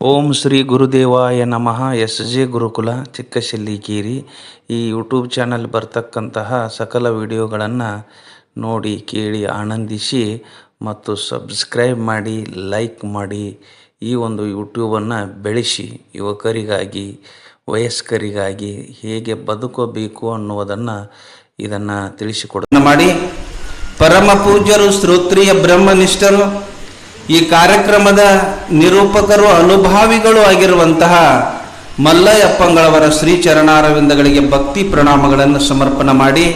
ಓಂ ಶ್ರೀ ಗುರುದೇವಾಯ ನಮಃ. S J ಗುರುಕುಲ ಚಿಕ್ಕಶಿಲ್ಲಿಕೇರಿ ಈ YouTube channel ಬರ್ತಕ್ಕಂತಹ ಸಕಲ ವಿಡಿಯೋಗಳನ್ನು ನೋಡಿ, ಕೇಳಿ, ಆನಂದಿಸಿ ಮತ್ತು ಸಬ್ಸ್ಕ್ರೈಬ್ ಮಾಡಿ, ಲೈಕ್ ಮಾಡಿ ಈ ಒಂದು ಯೂಟ್ಯೂಬನ್ನು ಬೆಳೆಸಿ ಯುವಕರಿಗಾಗಿ, ವಯಸ್ಕರಿಗಾಗಿ ಹೇಗೆ ಬದುಕಬೇಕು ಅನ್ನುವುದನ್ನು ಇದನ್ನು ತಿಳಿಸಿಕೊಡ ಮಾಡಿ. ಪರಮ ಪೂಜ್ಯರು ಶ್ರೋತ್ರಿಯ ಬ್ರಹ್ಮನಿಷ್ಠರು ಈ ಕಾರ್ಯಕ್ರಮದ ನಿರೂಪಕರು ಅನುಭಾವಿಗಳು ಆಗಿರುವಂತಹ ಮಲ್ಲಯ್ಯಪ್ಪಂಗಳವರ ಶ್ರೀ ಚರಣಾರವಿಂದಗಳಿಗೆ ಭಕ್ತಿ ಪ್ರಣಾಮಗಳನ್ನು ಸಮರ್ಪಣೆ ಮಾಡಿ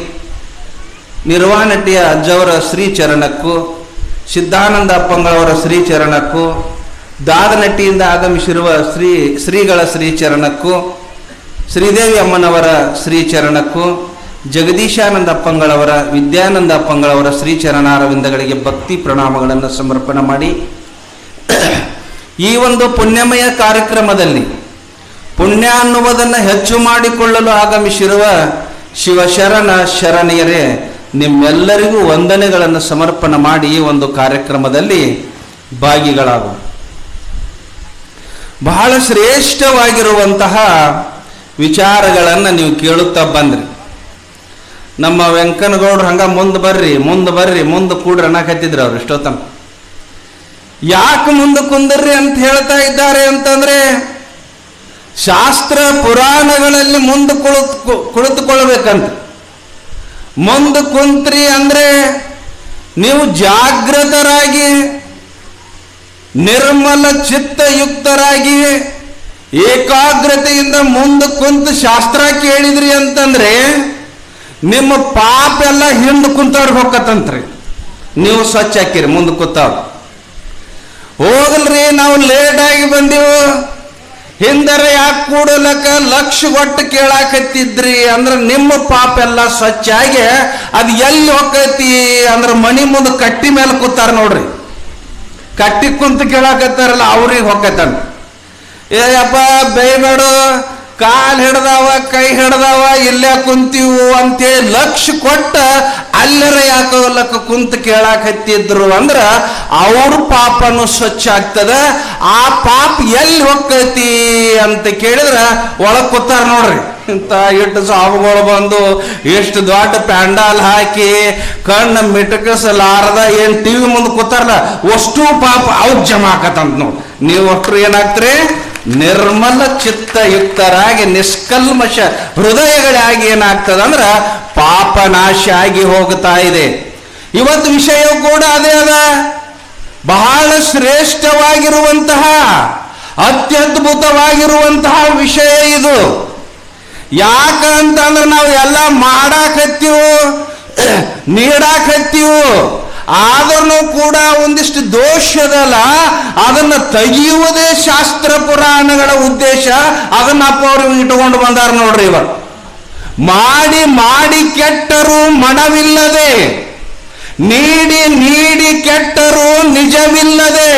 ನಿರ್ವಾಣಟಿಯ ಅಜ್ಜವರ ಶ್ರೀ ಚರಣಕ್ಕೂ ಸಿದ್ಧಾನಂದ ಅಪ್ಪಂಗಳವರ ಶ್ರೀ ಚರಣಕ್ಕೂ ದಾದನಟ್ಟಿಯಿಂದ ಆಗಮಿಸಿರುವ ಶ್ರೀ ಶ್ರೀಗಳ ಶ್ರೀ ಚರಣಕ್ಕೂ ಶ್ರೀದೇವಿ ಅಮ್ಮನವರ ಶ್ರೀ ಚರಣಕ್ಕೂ ಜಗದೀಶಾನಂದ ಅಪ್ಪಂಗಳವರ ವಿದ್ಯಾನಂದ ಅಪ್ಪಂಗಳವರ ಶ್ರೀ ಚರಣಾರವಿಂದಗಳಿಗೆ ಭಕ್ತಿ ಪ್ರಣಾಮಗಳನ್ನು ಸಮರ್ಪಣೆ ಮಾಡಿ. ಈ ಒಂದು ಪುಣ್ಯಮಯ ಕಾರ್ಯಕ್ರಮದಲ್ಲಿ ಪುಣ್ಯ ಅನ್ನುವುದನ್ನು ಹೆಚ್ಚು ಮಾಡಿಕೊಳ್ಳಲು ಆಗಮಿಸಿರುವ ಶಿವಶರಣ ಶರಣೆಯರೇ, ನಿಮ್ಮೆಲ್ಲರಿಗೂ ವಂದನೆಗಳನ್ನು ಸಮರ್ಪಣೆ ಮಾಡಿ ಈ ಒಂದು ಕಾರ್ಯಕ್ರಮದಲ್ಲಿ ಭಾಗಿಗಳಾಗುವ ಬಹಳ ಶ್ರೇಷ್ಠವಾಗಿರುವಂತಹ ವಿಚಾರಗಳನ್ನು ನೀವು ಕೇಳುತ್ತಾ ಬಂದ್ರಿ. ನಮ್ಮ ವೆಂಕನಗೌಡ್ರು ಹಂಗ ಮುಂದೆ ಬರ್ರಿ ಮುಂದೆ ಬರ್ರಿ, ಮುಂದೆ ಕೂಡ್ರಿ ಅನ್ನಕತ್ತಿದ್ರು ಅವ್ರು ಇಷ್ಟೊತ್ತನ ಯಾಕೆ ಮುಂದೆ ಕುಂದರ್ರಿ ಅಂತ ಹೇಳ್ತಾ ಇದ್ದಾರೆ ಅಂತಂದ್ರೆ, ಶಾಸ್ತ್ರ ಪುರಾಣಗಳಲ್ಲಿ ಮುಂದೆ ಕುಳಿತು, ಕುಳಿತುಕೊಳ್ಬೇಕಂತ. ಮುಂದೆ ಕುಂತ್ರಿ ಅಂದ್ರೆ, ನೀವು ಜಾಗೃತರಾಗಿ ನಿರ್ಮಲ ಚಿತ್ತಯುಕ್ತರಾಗಿ, ಏಕಾಗ್ರತೆಯಿಂದ ಮುಂದೆ ಕುಂತು ಶಾಸ್ತ್ರ ಕೇಳಿದ್ರಿ ಅಂತಂದ್ರೆ ನಿಮ್ಮ ಪಾಪ ಎಲ್ಲ ಹಿಂದೆ ಕುಂತವ್ರಿಗೆ ಹೋಗತ್ತಂತ್ರಿ ನೀವು ಸ್ವಚ್ಛ ಹಾಕಿರಿ, ಮುಂದೆ ಕೂತವ್ರು. ಹೋಗಲ್ರಿ, ನಾವು ಲೇಟ್ ಆಗಿ ಬಂದೆವು? ಹಿಂದರ ಯಾಕೆ ಕೂಡಲಕ್ಕ ಲಕ್ಷ ಒಟ್ಟು ಕೇಳಾಕತ್ತಿದ್ರಿ? ಅಂದ್ರೆ ನಿಮ್ಮ ಪಾಪ ಎಲ್ಲ ಸ್ವಚ್ಛ ಆಗಿ ಅದು ಎಲ್ಲಿ ಹೋಗತಿ ಅಂದ್ರೆ ಮನಿ ಮುಂದೆ ಕಟ್ಟಿ ಮೇಲೆ ಕೂತಾರ ನೋಡ್ರಿ. ಕಟ್ಟಿ ಕುಂತ ಕೇಳಾಕತ್ತಾರಲ್ಲ, ಅವ್ರಿಗೆ ಹೊಕ್ಕೈತಂತ ಏಯಪ್ಪ ಬೇಯ್ಬೇಡು ಕಾಲ್ ಹಿಡ್ದಾವ, ಕೈ ಹಿಡ್ದಾವ, ಇಲ್ಲೇ ಕುಂತೀವು ಅಂತೇಳಿ ಲಕ್ಷ ಕೊಟ್ಟ ಅಲ್ಲರ ಯಾಕೋಲಕ್ಕ ಕುಂತ ಕೇಳಾಕ್ ಹತ್ತಿದ್ರು ಅಂದ್ರ ಅವ್ರ ಪಾಪನು ಸ್ವಚ್ಛ ಆಗ್ತದ, ಆ ಪಾಪ ಎಲ್ಲಿ ಹೊಕ್ಕೈತಿ ಅಂತ ಕೇಳಿದ್ರ ಒಳಗ್ ಕೂತಾರ ನೋಡ್ರಿ. ಇಂತ ಎಷ್ಟು ಸಾವುಗಳು ಬಂದು ಎಷ್ಟು ದೊಡ್ಡ ಪ್ಯಾಂಡಾಲ್ ಹಾಕಿ ಕಣ್ಣು ಮಿಟಕಸಲಾರದ ಏನ್ ಟಿವಿ ಮುಂದೆ ಕೂತಾರಲ್ಲ, ಅಷ್ಟು ಪಾಪ ಅವ್ ಜಮಾ ಆಕತ್ತಂತ ನೋಡಿ. ನೀವು ಒಟ್ಟರು ಏನಾಗ್ತೀರಿ ನಿರ್ಮಲ ಚಿತ್ತಯುಕ್ತರಾಗಿ, ನಿಷ್ಕಲ್ಮಶ ಹೃದಯಗಳಾಗಿ ಏನಾಗ್ತದೆ ಅಂದ್ರ ಪಾಪ ನಾಶ ಆಗಿ ಹೋಗ್ತಾ ಇದೆ. ಇವತ್ತು ವಿಷಯ ಕೂಡ ಅದೇ ಅದ. ಬಹಳ ಶ್ರೇಷ್ಠವಾಗಿರುವಂತಹ, ಅತ್ಯದ್ಭುತವಾಗಿರುವಂತಹ ವಿಷಯ ಇದು. ಯಾಕಂತಂದ್ರೆ ನಾವು ಎಲ್ಲ ಮಾಡಾಕತ್ತೀವು, ನೀಡಾಕತ್ತೀವು ಆದ್ರೂ ಕೂಡ ಒಂದಿಷ್ಟು ದೋಷದಲ್ಲ, ಅದನ್ನ ತೆಗೆಯುವುದೇ ಶಾಸ್ತ್ರ ಪುರಾಣಗಳ ಉದ್ದೇಶ. ಅದನ್ನ ಅಪ್ಪ ಅವರು ಇಟ್ಟುಕೊಂಡು ಬಂದಾರ ನೋಡ್ರಿ ಇವರು ಮಾಡಿ ಮಾಡಿ ಕೆಟ್ಟರು ಮಣವಿಲ್ಲದೆ ನೀಡಿ ನೀಡಿ ಕೆಟ್ಟರು ನಿಜವಿಲ್ಲದೆ,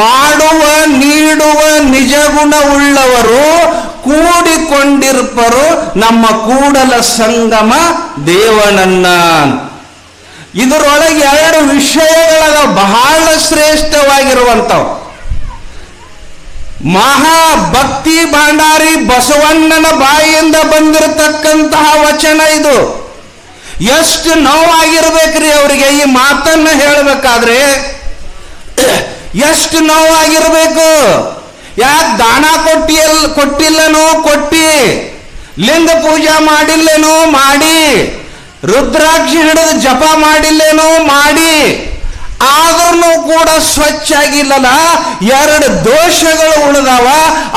ಮಾಡುವ ನೀಡುವ ನಿಜ ಗುಣವುಳ್ಳವರು ಕೂಡಿಕೊಂಡಿರ್ಪರು ನಮ್ಮ ಕೂಡಲ ಸಂಗಮ ದೇವನನ್ನ ಇದರೊಳಗೆ ಎರಡು ವಿಷಯಗಳ ಬಹಳ ಶ್ರೇಷ್ಠವಾಗಿರುವಂಥವು. ಮಹಾ ಭಕ್ತಿ ಭಂಡಾರಿ ಬಸವಣ್ಣನ ಬಾಯಿಯಿಂದ ಬಂದಿರತಕ್ಕಂತಹ ವಚನ ಇದು. ಎಷ್ಟು ನೋವಾಗಿರ್ಬೇಕ್ರಿ ಅವರಿಗೆ ಈ ಮಾತನ್ನ ಹೇಳಬೇಕಾದ್ರೆ. ಎಷ್ಟು ನೋವಾಗಿರ್ಬೇಕು. ಯಾಕೆ ದಾನ ಕೊಟ್ಟಿಯಲ್ ಕೊಟ್ಟಿಲ್ಲನೋ, ಕೊಟ್ಟಿ. ಲಿಂಗ ಪೂಜಾ ಮಾಡಿಲ್ಲನೋ, ಮಾಡಿ. ರುದ್ರಾಕ್ಷಿ ಹಿಡಿದು ಜಪ ಮಾಡಿಲ್ಲೇನೋ ಮಾಡಿ ಆದ್ರೂ ಕೂಡ ಸ್ವಚ್ಛ ಆಗಿಲ್ಲಲ್ಲ ಎರಡು ದೋಷಗಳು ಉಳಿದವ,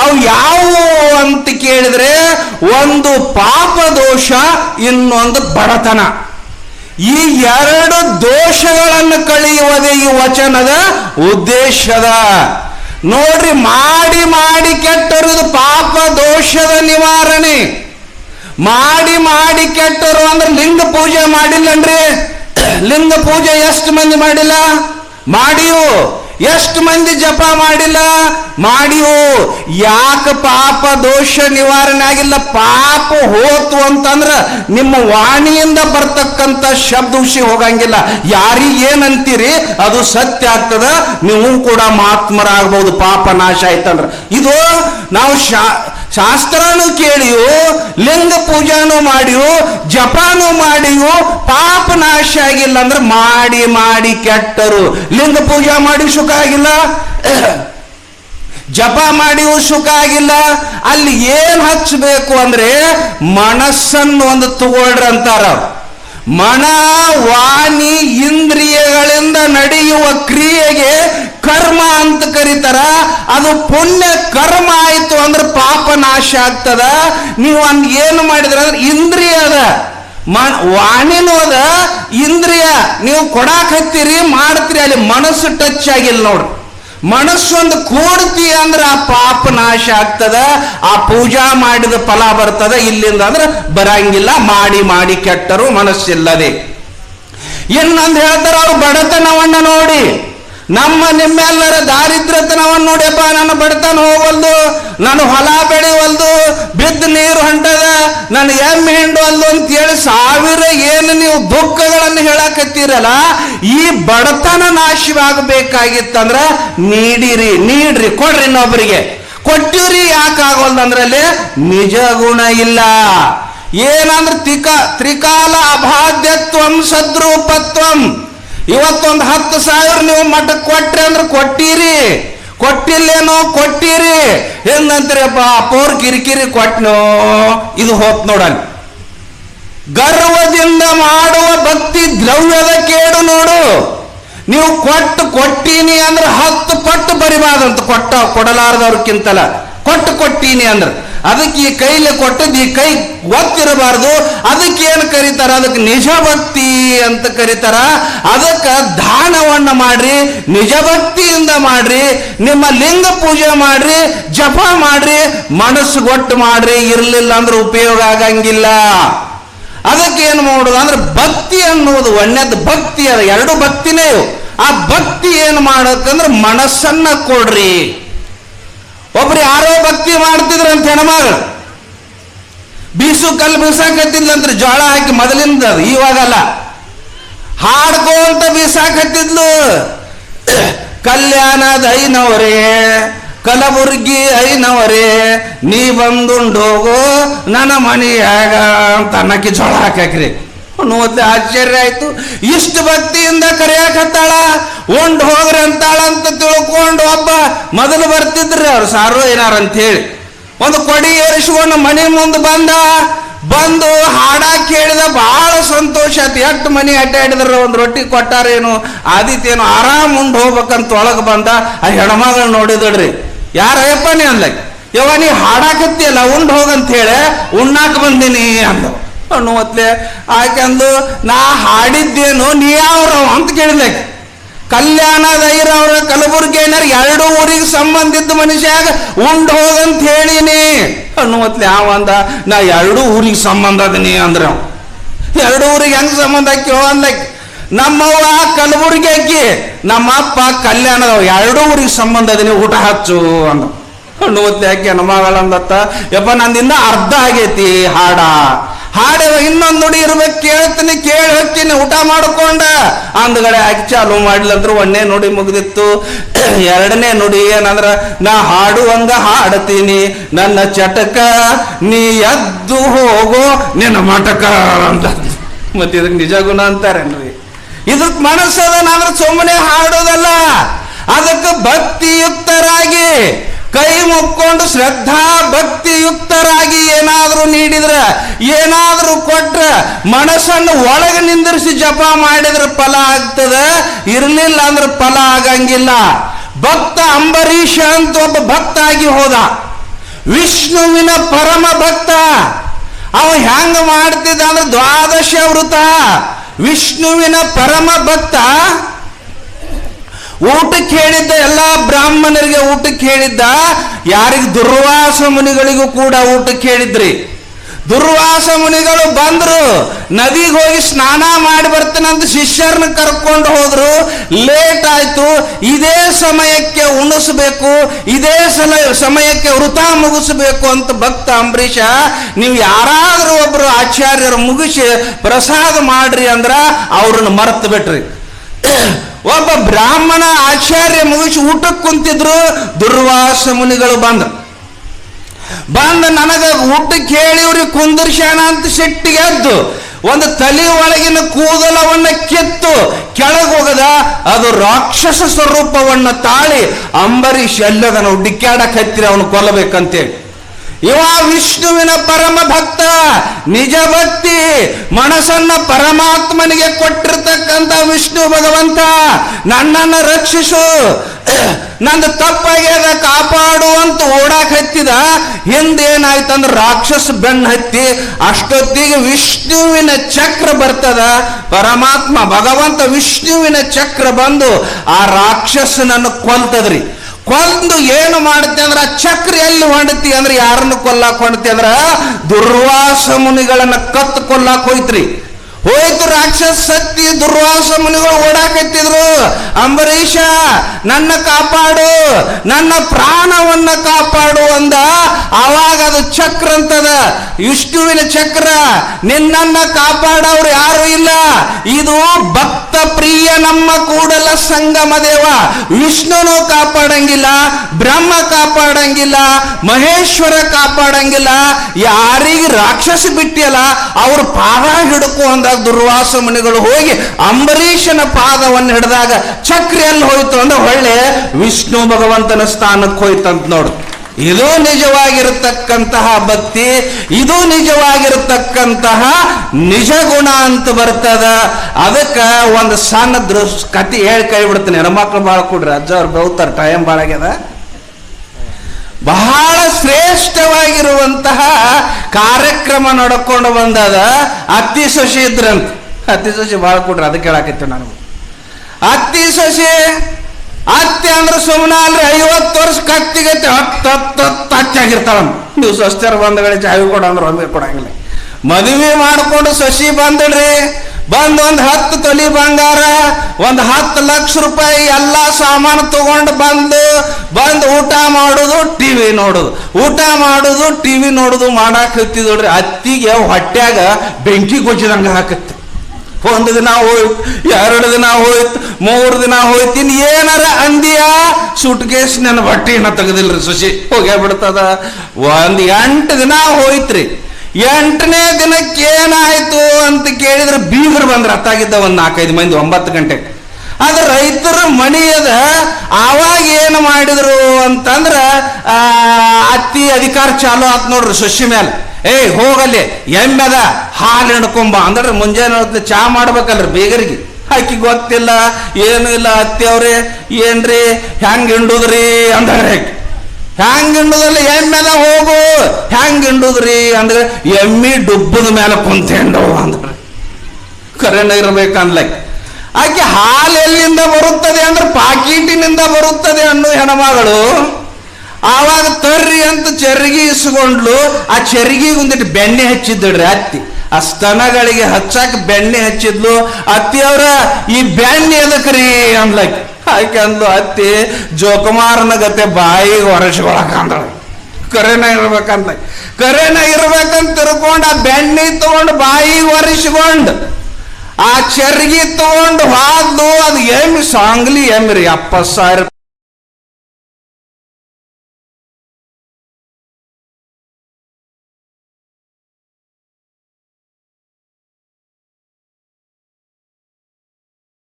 ಅವು ಯಾವುವು ಅಂತ ಕೇಳಿದ್ರೆ, ಒಂದು ಪಾಪ ದೋಷ, ಇನ್ನೊಂದು ಬಡತನ. ಈ ಎರಡು ದೋಷಗಳನ್ನು ಕಳೆಯುವುದೇ ಈ ವಚನದ ಉದ್ದೇಶದ. ನೋಡ್ರಿ, ಮಾಡಿ ಮಾಡಿ ಕೆಟ್ಟರುದು ಪಾಪ ದೋಷದ ನಿವಾರಣೆ. ಮಾಡಿ ಮಾಡಿ ಕೆಟ್ಟರು ಅಂದ್ರೆ ಲಿಂಗ ಪೂಜೆ ಮಾಡಿಲ್ಲನ್ರಿ. ಲಿಂಗ ಪೂಜೆ ಎಷ್ಟು ಮಂದಿ ಮಾಡಿಲ್ಲ? ಮಾಡಿಯು. ಎಷ್ಟು ಮಂದಿ ಜಪ ಮಾಡಿಲ್ಲ? ಮಾಡಿಯು. ಯಾಕ ಪಾಪ ದೋಷ ನಿವಾರಣೆ ಆಗಿಲ್ಲ? ಪಾಪ ಹೋತು ಅಂತಂದ್ರ ನಿಮ್ಮ ವಾಣಿಯಿಂದ ಬರ್ತಕ್ಕಂಥ ಶಬ್ದ ಉಷಿ ಹೋಗಂಗಿಲ್ಲ. ಏನಂತೀರಿ? ಅದು ಸತ್ಯ ಆಗ್ತದ. ನೀವು ಕೂಡ ಮಹಾತ್ಮರಾಗಬಹುದು ಪಾಪ ನಾಶ ಆಯ್ತಂದ್ರ. ಇದು ನಾವು ಶಾ ಶಾಸ್ತ್ರನೂ ಕೇಳಿಯು, ಲಿಂಗ ಪೂಜಾನು ಮಾಡಿಯು, ಜಪಾನು ಮಾಡಿಯು, ಪಾಪ ನಾಶ ಆಗಿಲ್ಲ ಅಂದ್ರೆ ಮಾಡಿ ಮಾಡಿ ಕೆಟ್ಟರು. ಲಿಂಗ ಪೂಜಾ ಮಾಡಿ ಸುಖ ಆಗಿಲ್ಲ. ಜಪ ಮಾಡಿಯೂ ಸುಖ ಆಗಿಲ್ಲ. ಅಲ್ಲಿ ಏನ್ ಹಚ್ಚಬೇಕು ಅಂದ್ರೆ ಮನಸ್ಸನ್ನು ಒಂದು ತಗೊಳ್ರಿ ಅಂತಾರ ಅವ್ರು. ಮನ ವಾಣಿ ಇಂದ್ರಿಯಗಳಿಂದ ನಡೆಯುವ ಕ್ರಿಯೆಗೆ ಕರ್ಮ ಅಂತ ಕರೀತಾರ. ಅದು ಪುಣ್ಯ ಕರ್ಮ ಆಯಿತು ಅಂದ್ರೆ ಪಾಪ ನಾಶ ಆಗ್ತದ. ನೀವು ಅಂದ್ ಏನು ಮಾಡಿದ್ರ ಅಂದ್ರೆ ಇಂದ್ರಿಯ ಅದ. ವಾಣಿನೂ ಅದ, ಇಂದ್ರಿಯ. ನೀವು ಕೊಡಾಕ್ ಹತ್ತೀರಿ, ಮಾಡ್ತೀರಿ, ಅಲ್ಲಿ ಮನಸ್ಸು ಟಚ್ ಆಗಿಲ್ಲ ನೋಡ್ರಿ. ಮನಸ್ಸೊಂದು ಕೂಡ್ತಿ ಅಂದ್ರೆ ಆ ಪಾಪ ನಾಶ ಆಗ್ತದ, ಆ ಪೂಜಾ ಮಾಡಿದ ಫಲ ಬರ್ತದ, ಇಲ್ಲಿಂದ ಅಂದ್ರೆ ಬರಂಗಿಲ್ಲ, ಮಾಡಿ ಮಾಡಿ ಕೆಟ್ಟರು ಮನಸ್ಸಿಲ್ಲದೆ. ಇನ್ನೊಂದು ಹೇಳ್ತಾರ, ಅವ್ರು ಬಡತನವನ್ನ ನೋಡಿ. ನಮ್ಮ ನಿಮ್ಮೆಲ್ಲರ ದಾರಿದ್ರ್ಯತನವನ್ನು ನೋಡಿಯಪ್ಪ ನನ್ನ ಬಡತನ ಹೋಗಲ್ದು ನಾನು ಹೊಲ ಬೆಳೆವಲ್ದು, ಬಿದ್ದ ನೀರು ಹೊಂಟದ, ನನ್ನ ಎಮ್ಮೆ ಸಾವಿರ ಏನು ನೀವು ದುಃಖಗಳನ್ನು ಹೇಳಕತ್ತೀರಲ್ಲ, ಈ ಬಡತನ ನಾಶವಾಗಬೇಕಾಗಿತ್ತಂದ್ರ ನೀಡಿರಿ, ನೀಡ್ರಿ, ಕೊಡ್ರಿ ಇನ್ನೊಬ್ಬರಿಗೆ ಕೊಟ್ಟಿರಿ ಯಾಕಾಗಲ್ದಂದ್ರಲ್ಲಿ ನಿಜ ಗುಣ ಇಲ್ಲ. ಏನಂದ್ರೆ ತ್ರಿಕ ತ್ರಿಕಾಲ ಅಬಾಧ್ಯತ್ವಂ ಸದ್ರೂಪತ್ವಂ. ಇವತ್ತೊಂದು ಹತ್ತು ಸಾವಿರ ನೀವು ಮಠಕ್ಕೆ ಕೊಟ್ರಿ ಅಂದ್ರೆ ಕೊಟ್ಟಿರಿ. ಕೊಟ್ಟಿಲ್ಲೇನೋ ಕೊಟ್ಟಿರಿ. ಏನಂತೀರಪ್ಪ ಅಪ್ಪೋರ್ ಕಿರಿಕಿರಿ ಕೊಟ್ನೋ? ಇದು ಹೋತ್ ನೋಡಲ್ಲಿ. ಗರ್ವದಿಂದ ಮಾಡುವ ಭಕ್ತಿ ದ್ರವ್ಯದ ಕೇಡು ನೋಡು. ನೀವು ಕೊಟ್ಟು ಕೊಟ್ಟೀನಿ ಅಂದ್ರೆ ಹತ್ತು ಪಟ್ಟು ಬರಿಬಾರ್ದಂತ ಕೊಟ್ಟ ಕೊಡಲಾರದವ್ರಕ್ಕಿಂತಲ. ಕೊಟ್ಟು ಕೊಟ್ಟೀನಿ ಅಂದ್ರೆ ಅದಕ್ಕೆ ಈ ಕೈಲಿ ಕೊಟ್ಟದ್ದು ಈ ಕೈ ಗೊತ್ತಿರಬಾರ್ದು ಅದಕ್ಕೆ ಏನು ಕರೀತಾರ? ಅದಕ್ಕೆ ನಿಜ ಭಕ್ತಿ ಅಂತ ಕರೀತಾರ. ಅದಕ್ಕೆ ದಾನವನ್ನ ಮಾಡ್ರಿ ನಿಜ ಭಕ್ತಿಯಿಂದ ಮಾಡ್ರಿ, ನಿಮ್ಮ ಲಿಂಗ ಪೂಜೆ ಮಾಡ್ರಿ, ಜಪ ಮಾಡ್ರಿ, ಮನಸ್ಸು ಗೊಟ್ಟು ಮಾಡ್ರಿ. ಇರಲಿಲ್ಲ ಅಂದ್ರೆ ಉಪಯೋಗ ಆಗಂಗಿಲ್ಲ. ಅದಕ್ಕೆ ಏನು ಮಾಡೋದು ಅಂದ್ರೆ ಭಕ್ತಿ ಅನ್ನುವುದು ಒಳ್ಳೆಯದು. ಭಕ್ತಿ ಅದ ಎರಡು ಭಕ್ತಿನೇ ಆ ಭಕ್ತಿ ಏನು ಮಾಡಕ್ಕಂದ್ರೆ ಮನಸ್ಸನ್ನ ಕೊಡ್ರಿ. ಒಬ್ರು ಯಾರೋ ಭಕ್ತಿ ಮಾಡ್ತಿದ್ರು ಅಂತ ಹೆಣ್ಮಗಳು, ಬೀಸು ಕಲ್ಲು ಬೀಸಾಕತ್ತಿದ್ಲಂದ್ರೆ ಜೋಳ ಹಾಕಿ ಮೊದಲಿಂದ ಇವಾಗಲ್ಲ. ಹಾಡ್ಕೋ ಅಂತ ಬೀಸಾಕತ್ತಿದ್ಲು. ಕಲ್ಯಾಣದ ಐನವರೇ ಕಲಬುರ್ಗಿ ಐನವರೇ, ನೀ ಬಂದುಂಡೋಗೋ ನನ್ನ ಮನೆಯಾಗ ಅಂತ ಅನ್ನಕ್ಕೆ ಜೋಳ ಹಾಕಾಕ್ರಿ ನೋಡ್ದೆ ಆಶ್ಚರ್ಯ ಆಯ್ತು. ಇಷ್ಟು ಭಕ್ತಿಯಿಂದ ಕರೆಯಾಕತ್ತಾಳ? ಒಂಡ್ ಹೋಗ್ರಿ ಅಂತಾಳ ಅಂತ ತಿಳ್ಕೊಂಡು ಒಬ್ಬ ಮೊದಲು ಬರ್ತಿದ್ರಿ ಅವ್ರು, ಸಾರು ಏನಾರ ಅಂತ ಹೇಳಿ ಒಂದು ಕೊಡಿ ಏರಿಸುವನ್ನ ಮನೆ ಮುಂದೆ ಬಂದ, ಬಂದು ಹಾಡ ಕೇಳಿದ ಬಹಳ ಸಂತೋಷ ಆಯ್ತು. ಎಷ್ಟು ಮನೆ ಅಡ್ಡಾಡಿದ್ರ ಒಂದು ರೊಟ್ಟಿ ಕೊಟ್ಟಾರೇನು, ಆದಿತ್ಯೇನು ಆರಾಮ್ ಉಂಡ್ ಹೋಗ್ಬೇಕಂತ ಒಳಗೆ ಬಂದ ಆ ಹೆಣ್ಮಗಳು ನೋಡಿದಳ್ರಿ ಯಾರಯ್ಯಪ್ಪ ನೀ ಅಂದ್ಲ ಯವ್ವ, ನೀ ಹಾಡಾಕತ್ತಿಯಲ್ಲ, ಉಂಡು ಹೋಗಂತ ಹೇಳಿ ಉಣ್ಣಾಕ ಬಂದಿನಿ ಅಂದ ಆಕೆ ಆಕೆಂದು, ನಾ ಹಾಡಿದ್ದೇನು, ನೀ ಯಾವ್ರವ ಅಂತ ಕೇಳಿದ್ಲೆ ಕಲ್ಯಾಣ ದೈರವ್ರ ಕಲಬುರ್ಗಿ ಏನಾರ ಎರಡು ಊರಿಗೆ ಸಂಬಂಧಿದ್ದ ಮನುಷ್ಯಾಗ ಉಂಡ್ ಹೋಗಂತ ಹೇಳಿನಿ ಅನ್ನುವತ್ಲೆ ಯಾವ ಅಂದ ನಾ ಎರಡು ಊರಿಗೆ ಸಂಬಂಧ ಅದೀನಿ ಅಂದ್ರ. ಎರಡು ಊರಿಗೆ ಹೆಂಗ್ ಸಂಬಂಧ ಕೇಳೋ ಅಂದಕ್ಕೆ ನಮ್ಮವ್ವ ಕಲಬುರ್ಗಿ ಅಕ್ಕಿ ನಮ್ಮ ಅಪ್ಪ ಕಲ್ಯಾಣದವ ಎರಡೂ ಊರಿಗೆ ಸಂಬಂಧ ಅದೇ ಊಟ ಹಚ್ಚು ಅಂದ. ಅನ್ನುವತ್ಲೆ ಯಾಕೆ ನಮ್ಮಗಳಂದತ್ತ ಯಪ್ಪ ನಂದಿನ್ನ ಅರ್ಧ ಆಗೈತಿ, ಹಾಡ. ಹಾಡ ಇನ್ನೊಂದು ನುಡಿ ಇರ್ಬೇಕು, ಕೇಳ್ತೀನಿ, ಕೇಳಿ ಹೋಗ್ತೀನಿ, ಊಟ ಮಾಡ್ಕೊಂಡ. ಅಂದ್ಗಡೆ ಹಾಕಿ, ಚಾಲು ಮಾಡ್ಲಂದ್ರು ಒಂದೇ ನುಡಿ ಮುಗಿದಿತ್ತು. ಎರಡನೇ ನುಡಿ ಏನಂದ್ರ, ನಾ ಹಾಡುವಂಗ ಹಾಡ್ತೀನಿ, ನನ್ನ ಚಟಕ ನೀ ಎದ್ದು ಹೋಗೋ, ನಿನ್ನ ಮಟಕ ಅಂತ ಮತ್ತೆ ಇದಕ್ಕೆ ನಿಜ ಗುಣ ಅಂತಾರೇನ್ರಿ ಇದಕ್ ಮನಸ್ಸದ ಅಂದ್ರೆ ಸುಮ್ಮನೆ ಹಾಡೋದಲ್ಲ. ಅದಕ್ಕೆ ಭಕ್ತಿಯುಕ್ತರಾಗಿ, ಕೈ ಮುಕ್ಕೊಂಡು ಶ್ರದ್ಧಾ ಭಕ್ತಿಯುಕ್ತರಾಗಿ ಏನಾದರೂ ನೀಡಿದ್ರ, ಏನಾದರೂ ಕೊಟ್ರ, ಮನಸ್ಸನ್ನು ಒಳಗೆ ನಿಂದಿರಿಸಿ ಜಪ ಮಾಡಿದ್ರೆ ಫಲ ಆಗ್ತದ. ಇರಲಿಲ್ಲ ಅಂದ್ರೆ ಫಲ ಆಗಂಗಿಲ್ಲ. ಭಕ್ತ ಅಂಬರೀಷ ಅಂತ ಒಬ್ಬ ಭಕ್ತ ಆಗಿ ಹೋದ. ವಿಷ್ಣುವಿನ ಪರಮ ಭಕ್ತ. ಅವ ಹೆಂಗ ಮಾಡ್ತಿದ್ದ ಅಂದ್ರೆ ದ್ವಾದಶ ವೃತ. ವಿಷ್ಣುವಿನ ಪರಮ ಭಕ್ತ. ಊಟಕ್ಕೆ ಹೇಳಿದ್ದ ಎಲ್ಲ ಬ್ರಾಹ್ಮಣರಿಗೆ ಊಟಕ್ಕೆ ಹೇಳಿದ್ದ. ಯಾರಿಗೆ ದುರ್ವಾಸ ಮುನಿಗಳಿಗೂ ಕೂಡ ಊಟಕ್ಕೆ ಹೇಳಿದ್ರಿ. ದುರ್ವಾಸ ಮುನಿಗಳು ಬಂದ್ರು. ನದಿಗೆ ಹೋಗಿ ಸ್ನಾನ ಮಾಡಿ ಬರ್ತಾನಂತ ಶಿಷ್ಯರನ್ನ ಕರ್ಕೊಂಡು ಹೋದ್ರು. ಲೇಟ್ ಆಯ್ತು. ಇದೇ ಸಮಯಕ್ಕೆ ಉಣಿಸ್ಬೇಕು. ಇದೇ ಸಲ ಸಮಯಕ್ಕೆ ವೃತ ಮುಗಿಸ್ಬೇಕು ಅಂತ ಭಕ್ತ ಅಂಬರೀಷ, ನೀವು ಯಾರಾದ್ರೂ ಒಬ್ರು ಆಚಾರ್ಯರು ಮುಗಿಸಿ ಪ್ರಸಾದ ಮಾಡ್ರಿ ಅಂದ್ರ ಅವ್ರನ್ನ ಮರೆತು ಬಿಟ್ರಿ. ಒಬ್ಬ ಬ್ರಾಹ್ಮಣ ಆಚಾರ್ಯ ಮುಗಿಸಿ ಊಟಕ್ಕೆ ಕುಂತಿದ್ರು. ದುರ್ವಾಸ ಮುನಿಗಳು ಬಂದ್ರು. ಬಂದ ನನಗ ಊಟ ಕೇಳಿ ಇವ್ರಿಗೆ ಕುಂದರ್ಸ್ಯಾಣ ಅಂತ ಸಿಟ್ಟಿಗೆ ಎದ್ದು, ಒಂದು ತಲೆ ಒಳಗಿನ ಕೂದಲವನ್ನ ಕಿತ್ತು ಕೆಳಗೋಗದ ಅದು ರಾಕ್ಷಸ ಸ್ವರೂಪವನ್ನ ತಾಳಿ ಅಂಬರೀಷ್ ಎಲ್ಲದನ ಹುಡುಕ್ಯಾಡಕ್ ಹತ್ತಿರ ಅವನು ಕೊಲ್ಲಬೇಕಂತೇಳಿ. ಇವ ವಿಷ್ಣುವಿನ ಪರಮ ಭಕ್ತ, ನಿಜ ಭಕ್ತಿ, ಮನಸ್ಸನ್ನ ಪರಮಾತ್ಮನಿಗೆ ಕೊಟ್ಟಿರ್ತಕ್ಕಂಥ ವಿಷ್ಣು ಭಗವಂತ, ನನ್ನನ್ನು ರಕ್ಷಿಸು, ನಂದು ತಪ್ಪಾಗ್ಯದ ಕಾಪಾಡು ಅಂತ ಓಡಾಕ್ ಹತ್ತಿದ, ಹಿಂದೇನಾಯ್ತಂದ್ರೆ ರಾಕ್ಷಸ ಬೆನ್ನ ಹತ್ತಿ, ಅಷ್ಟೊತ್ತಿಗೆ ವಿಷ್ಣುವಿನ ಚಕ್ರ ಬರ್ತದ, ಪರಮಾತ್ಮ ಭಗವಂತ ವಿಷ್ಣುವಿನ ಚಕ್ರ ಬಂದು ಆ ರಾಕ್ಷಸನನ್ನು ಕೊಲ್ತದ್ರಿ. ಕೊಂದು ಏನು ಮಾಡುತ್ತೆ ಅಂದ್ರೆ ಚಕ್ರ ಎಲ್ಲಿ ಹೊಂಡತಿ ಅಂದ್ರೆ ಯಾರನ್ನು ಕೊಲ್ಲಾಕ್ ಹೊಂಡತಿ ಅಂದ್ರ ದುರ್ವಾಸ ಮುನಿಗಳನ್ನ ಕತ್ತು ಕೊಲ್ಲಾಕ್ ಹೋಯ್ತ್ರಿ. ಹೋಯ್ತು ರಾಕ್ಷಸ ಸತ್ತಿ ದುರ್ವಾಸ ಮುನಿಗಳು ಓಡಾಕತ್ತಿದ್ರು. ಅಂಬರೀಷ, ನನ್ನ ಕಾಪಾಡು, ನನ್ನ ಪ್ರಾಣವನ್ನ ಕಾಪಾಡು ಅಂದ. ಅವಾಗ ಅದು ಚಕ್ರ ಅಂತದ. ವಿಷ್ಣುವಿನ ಚಕ್ರ, ನಿನ್ನನ್ನ ಕಾಪಾಡವ್ರು ಯಾರು ಇಲ್ಲ. ಇದು ಭಕ್ತ ಪ್ರಿಯ ನಮ್ಮ ಕೂಡಲ ಸಂಗಮ ದೇವ. ವಿಷ್ಣುನು ಕಾಪಾಡಂಗಿಲ್ಲ, ಬ್ರಹ್ಮ ಕಾಪಾಡಂಗಿಲ್ಲ, ಮಹೇಶ್ವರ ಕಾಪಾಡಂಗಿಲ್ಲ. ಯಾರಿಗೆ ರಾಕ್ಷಸ ಬಿಟ್ಟಿಯಲ್ಲ, ಅವ್ರ ಪಾದ ಹಿಡ್ಕೊ ಅಂದಾಗ ದುರ್ವಾಸ ಮುನಿಗಳು ಹೋಗಿ ಅಂಬರೀಷನ ಪಾದವನ್ನು ಹಿಡಿದಾಗ ಚಕ್ರ ಎಲ್ಲಿ ಹೋಯ್ತು ಅಂದ್ರೆ ಒಳ್ಳೆ ವಿಷ್ಣು ಭಗವಂತನ ಸ್ಥಾನಕ್ಕೆ ಹೋಯ್ತಂತ ನೋಡು. ಇದು ನಿಜವಾಗಿರತಕ್ಕಂತಹ ಭಕ್ತಿ, ಇದು ನಿಜವಾಗಿರತಕ್ಕಂತಹ ನಿಜ ಗುಣ ಅಂತ ಬರ್ತದ. ಅದಕ್ಕ ಒಂದು ಸಣ್ಣ ದೃಶ್ ಕತಿ ಹೇಳಿ ಕೈ ಬಿಡ್ತೀನಿ. ಹೆಣ್ಮಕ್ಳು ಭಾಳ ಕೊಡ್ರಿ. ಅಜ್ಜ ಅವ್ರು ಬೆವ್ತಾರ, ಟೈಮ್ ಭಾಳ ಆಗ್ಯದ. ಬಹಳ ಶ್ರೇಷ್ಠವಾಗಿರುವಂತಹ ಕಾರ್ಯಕ್ರಮ ನಡ್ಕೊಂಡು ಬಂದದ ಅತಿ ಶಶಿ ಇದ್ರಂತ ಅತ್ತಿ ಸಸಿ ಭಾಳ ಕೊಡ್ರಿ ಅದಕ್ಕೆ ಹೇಳಾಕೈತಿ ನಾನು ಅತ್ತಿ ಸಸಿ, ಅತ್ತೆ ಅಂದ್ರೆ ಸುಮ್ಮನೆ ಅಲ್ರಿ, ಐವತ್ತು ವರ್ಷ ಕತ್ತಿಗತ್ತೆ ಹತ್ತು ಹತ್ತು ಹತ್ತು ನೀವು ಸ್ವಸ್ಥರ ಬಂದಗಳೇ ಚಾವಿ ಕೊಡ ಅಂದ್ರೆ ಒಮ್ಮೆ ಕೊಡಂಗಿಲ್ಲ. ಮದುವೆ ಮಾಡಿಕೊಂಡು ಸಸಿ ಬಂದಳ್ರಿ, ಬಂದ್ ಒಂದ್ ಹತ್ತು ತೊಲಿ ಬಂಗಾರ, ಒಂದ್ ಹತ್ತು ಲಕ್ಷ ರೂಪಾಯಿ ಎಲ್ಲ ಸಾಮಾನು ತಗೊಂಡು ಬಂದು ಬಂದು ಊಟ ಮಾಡೋದು ಟಿವಿ ನೋಡುದು. ಊಟ ಮಾಡೋದು ಟಿವಿ ನೋಡುದು ಮಾಡಾಕ್ ಅತ್ತಿಗೆ ಹೊಟ್ಯಾಗ ಬೆಂಕಿ ಗೊಜ್ಜಿದಂಗ ಹಾಕತ್ತೆ. ಒಂದು ದಿನ ಹೋಯ್ತು, ಎರಡು ದಿನ ಹೋಯ್ತು, ಮೂರು ದಿನ ಹೋಯ್ತು ಇನ್ ಏನಾರ ಅಂದಿಯ? ಸುಟ್ಕೇಶ್ ನನ್ನ ಬಟ್ಟೆನ ತೆಗೆದಿಲ್ರಿ ಸುಶಿ ಹೋಗೇ ಬಿಡ್ತದ. ಒಂದು ಎಂಟು ದಿನ ಹೋಯ್ತ್ರಿ. ಎಂಟನೇ ದಿನಕ್ಕೆ ಏನಾಯ್ತು ಅಂತ ಕೇಳಿದ್ರೆ ಬೀಗರು ಬಂದ್ರೆ ಅತ್ತಾಗಿದ್ದ ಒಂದು ನಾಲ್ಕೈದು ಮಂದಿ, ಒಂಬತ್ತು ಗಂಟೆಗೆ. ಆದ್ರೆ ರೈತರ ಮಣಿಯದ ಆವಾಗ ಏನು ಮಾಡಿದ್ರು ಅಂತಂದ್ರೆ ಅತ್ತಿ ಅಧಿಕಾರ ಚಾಲು ಆತ್ ನೋಡ್ರಿ ಸುಶಿ ಮೇಲೆ ಏಯ್ ಹೋಗಲ್ಲಿ, ಎಮ್ಮೆದ ಹಾಲು ಹಿಡ್ಕೊಂಬ ಅಂದ್ರೆ ಮುಂಜಾನೆ ಚಾ ಮಾಡ್ಬೇಕಲ್ರಿ ಬೇಗರಿಗೆ. ಆಕಿ ಗೊತ್ತಿಲ್ಲ, ಏನು ಇಲ್ಲ, ಅತ್ತಿ ಅವರೇ, ಏನ್ರಿ, ಹೆಂಗ್ ಹಿಂಡುದ್ರಿ ಅಂದ್ರೆ ಹ್ಯಾಂಗ್ ಹಿಂಡುದಲ್ಲ ಎಮ್ಮೆದ ಹೋಗು ಹ್ಯಾಂಗ್ ಹಿಂಡುದ್ರಿ ಅಂದ್ರೆ, ಎಮ್ಮಿ ಡುಬ್ಬದ ಮೇಲೆ ಕುಂತ್ಕೊಂಡು ಅಂದ್ರೆ. ಕರೆಂಟ್ ಇರ್ಬೇಕಂದ್ಲ ಆಕೆ ಹಾಲು ಎಲ್ಲಿಂದ ಬರುತ್ತದೆ ಅಂದ್ರೆ, ಪಾಕೀಟಿನಿಂದ ಬರುತ್ತದೆ ಅನ್ನೋ ಹೆಣ್ಮಗಳು. ಆವಾಗ ತರ್ರಿ ಅಂತ ಚರ್ಗಿ ಇಸ್ಕೊಂಡ್ಲು, ಆ ಚರ್ಗಿಗೆ ಒಂದಿಟ್ಟು ಬೆಣ್ಣೆ ಹಚ್ಚಿದ್ದಳ್ರಿ ಅತ್ತಿ. ಆ ಸ್ತನಗಳಿಗೆ ಹಚ್ಚಾಕ ಬೆಣ್ಣೆ ಹಚ್ಚಿದ್ಲು ಅತ್ತಿಯವ್ರ ಈ ಬೆಣ್ಣೆ ಎದಕ್ರಿ? ಅನ್ಲಕ್ ಆಕೆ ಅಂದ್ಲು, ಅತ್ತಿ, ಜೋಕುಮಾರನ ಗತೆ ಬಾಯಿಗೆ ಹೊರಸ್ಕೊಳಕ ಕರೆನ ಇರ್ಬೇಕಂತ ಕರೆನ ಇರ್ಬೇಕಂತ ತಿರ್ಕೊಂಡು ಆ ಬೆಣ್ಣೆ ತಗೊಂಡು ಬಾಯಿ ಒರೆಸ್ಕೊಂಡು, ಆ ಚರ್ಗಿ ತಗೊಂಡು ಹಾದು ಅದು ಎಮ್ಮಿ ಸಾಂಗ್ಲಿ ಎಮ್ಮಿ ಅಪ್ಪ ಸಾರ್